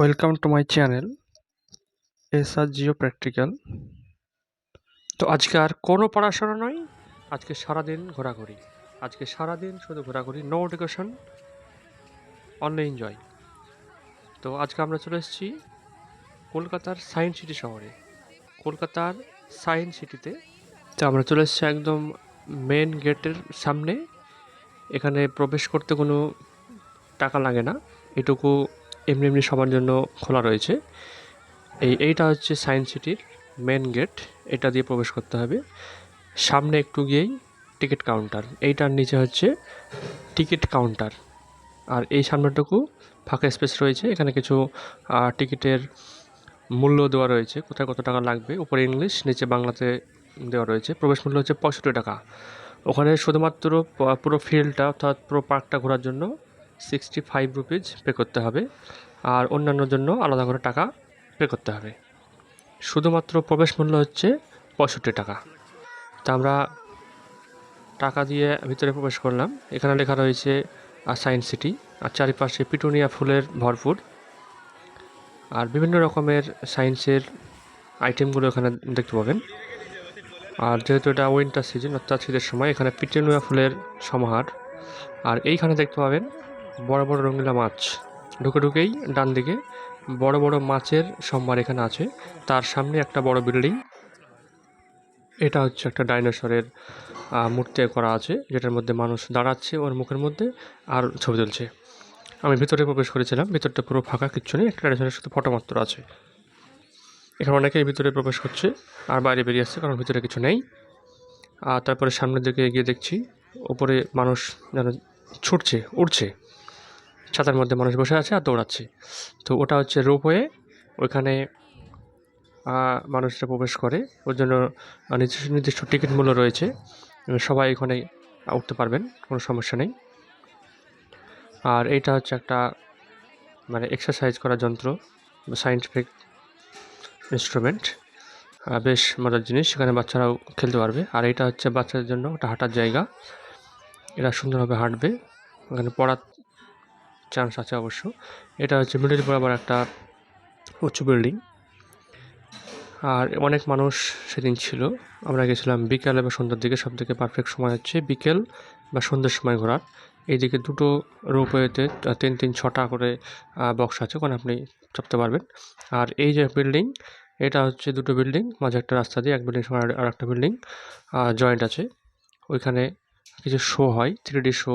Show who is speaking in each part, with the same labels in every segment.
Speaker 1: Welcome to my channel S R geo practical তো আজকে আর কোনো পড়াশোনা নয়, আজকে সারাদিন ঘোরাঘুরি। আজকে সারাদিন শুধু ঘোরাঘুরি নো এডুকেশন অনলি এনজয় তো আজকে আমরা চলে এসেছি কলকাতার সায়েন্স সিটি শহরে। কলকাতার সায়েন্স সিটিতে তো আমরা চলে এসেছি একদম মেন গেটের সামনে। এখানে প্রবেশ করতে কোনো টাকা লাগে না। এটুকু এমনি এমনি সবার জন্য খোলা রয়েছে। এই এইটা হচ্ছে সায়েন্স সিটির মেন গেট এটা দিয়ে প্রবেশ করতে হবে। সামনে একটু গিয়েই টিকিট কাউন্টার এইটার নিচে হচ্ছে টিকিট কাউন্টার আর এই সামনেটুকু ফাঁকা স্পেস রয়েছে, এখানে কিছু টিকিটের মূল্য দেওয়া রয়েছে, কোথায় কত টাকা লাগবে, উপরে ইংলিশ নিচে বাংলাতে দেওয়া রয়েছে। প্রবেশ মূল্য হচ্ছে পঁয়ষট্টি টাকা। ওখানে শুধুমাত্র পুরো ফিল্ডটা অর্থাৎ পুরো পার্কটা ঘোরার জন্য সিক্সটি ফাইভ রুপিজ পে করতে হবে আর অন্যান্য জন্য আলাদা করে টাকা পে করতে হবে। শুধুমাত্র প্রবেশ মূল্য হচ্ছে পঁয়ষট্টি টাকা। তা আমরা টাকা দিয়ে ভিতরে প্রবেশ করলাম। এখানে লেখা রয়েছে সায়েন্স সিটি আর চারিপাশে পিটুনিয়া ফুলের ভরপুর। আর বিভিন্ন রকমের সায়েন্সের আইটেমগুলো এখানে দেখতে পাবেন। আর যেহেতু এটা উইন্টার সিজন অর্থাৎ শীতের সময়, এখানে পিটুনিয়া ফুলের সমাহার। আর এইখানে দেখতে পাবেন বড় বড় রঙিলা মাছ। ঢুকে ঢুকেই ডান দিকে বড় বড় মাছের সম্ভার এখানে আছে। তার সামনে একটা বড় বিল্ডিং। এটা হচ্ছে একটা ডাইনোসরের মূর্তি করা আছে, যেটার মধ্যে মানুষ দাঁড়াচ্ছে ওর মুখের মধ্যে আর ছবি তুলছে। আমি ভিতরে প্রবেশ করেছিলাম, ভিতরটা পুরো ফাঁকা, কিচ্ছু নেই, একটা ডাইনোসরের সাথে ফটো মাত্র আছে। এখানে অনেকেই ভিতরে প্রবেশ করছে, আর বাইরে বেরিয়ে আসছে, কারণ ভিতরে কিছু নেই। আর তারপরে সামনের দিকে এগিয়ে দেখছি, ওপরে মানুষ যেন ছুটছে, উড়ছে। ছাতার মধ্যে মানুষ বসে আছে আর দৌড়াচ্ছে। তো ওটা হচ্ছে রোপওয়ে ওইখানে মানুষরা প্রবেশ করে। ওর জন্য নির্দিষ্ট নির্দিষ্ট টিকিট মূল্য রয়েছে। সবাই এখানে উঠতে পারবেন, কোনো সমস্যা নেই। আর এটা হচ্ছে একটা মানে এক্সারসাইজ করার যন্ত্র সায়েন্টিফিক ইনস্ট্রুমেন্ট বেশ মজার জিনিস, সেখানে বাচ্চারাও খেলতে পারবে। আর এটা হচ্ছে বাচ্চাদের জন্য একটা হাঁটার জায়গা। এরা সুন্দরভাবে হাঁটবে। ওখানে পড়ার চান্স আছে অবশ্য। এটা হচ্ছে মিডিল বরাবর একটা উঁচু বিল্ডিং আর অনেক মানুষ সেদিন ছিল। আমরা গেছিলাম বিকেল এবং সন্ধ্যার দিকে। সব থেকে পারফেক্ট সময় হচ্ছে বিকেল বা সন্ধ্যের সময় ঘোরার। এইদিকে দুটো রোপওয়েতে তিন তিন, ছটা করে বক্স আছে। ওখানে আপনি চাপতে পারবেন। আর এই যে বিল্ডিং এটা হচ্ছে দুটো বিল্ডিং মাঝে একটা রাস্তা দিয়ে, এক বিল্ডিং সঙ্গে আর একটা বিল্ডিং জয়েন্ট আছে। ওইখানে কিছু শো হয় থ্রি ডি শো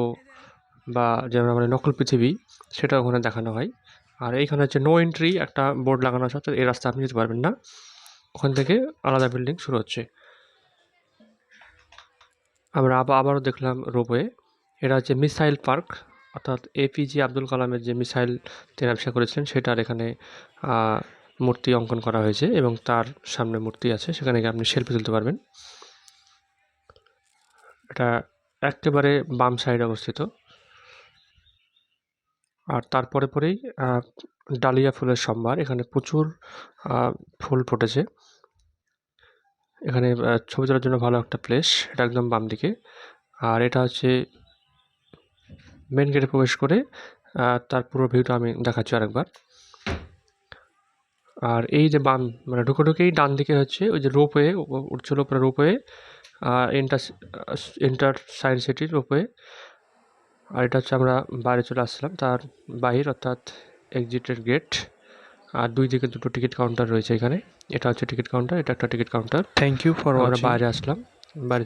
Speaker 1: বা যেমন আমাদের নকল পৃথিবী সেটা ওখানে দেখানো হয়। আর এইখানে হচ্ছে নো এন্ট্রি একটা বোর্ড লাগানো আছে, অর্থাৎ এই রাস্তা আপনি যেতে পারবেন না। ওখান থেকে আলাদা বিল্ডিং শুরু হচ্ছে। আমরা আবার আবারও দেখলাম রোপওয়ে এটা হচ্ছে মিসাইল পার্ক অর্থাৎ এপিজে আব্দুল কালামের যে মিসাইল তিনি আবিষ্কার করেছিলেন, সেটার এখানে মূর্তি অঙ্কন করা হয়েছে এবং তার সামনে মূর্তি আছে, সেখানে গিয়ে আপনি সেলফি তুলতে পারবেন। এটা একেবারে বাম সাইডে অবস্থিত। আর তারপরে পরেই ডালিয়া ফুলের সম্ভার। এখানে প্রচুর ফুল ফুটেছে। এখানে ছবি তোলার জন্য ভালো একটা প্লেস এটা একদম বাম দিকে। আর এটা হচ্ছে মেন গেটে প্রবেশ করে তার পুরো ভিউটা আমি দেখাচ্ছি আরেকবার। আর এই যে বাম মানে ঢুকে ঢুকেই ডান দিকে হচ্ছে ওই যে রোপওয়ে উঠছিল উপরে রোপওয়ে এন্টার এন্টার সায়েন্স সিটির রোপওয়ে আর এটা হচ্ছে আমরা বাইরে চলে আসছিলাম তার বাহির অর্থাৎ এক্সিটের গেট আর দুই দিকে দুটো টিকিট কাউন্টার রয়েছে এখানে। এটা হচ্ছে টিকিট কাউন্টার এটা একটা ticket counter
Speaker 2: thank you for
Speaker 1: আমরা বাইরে আসলাম বাইরে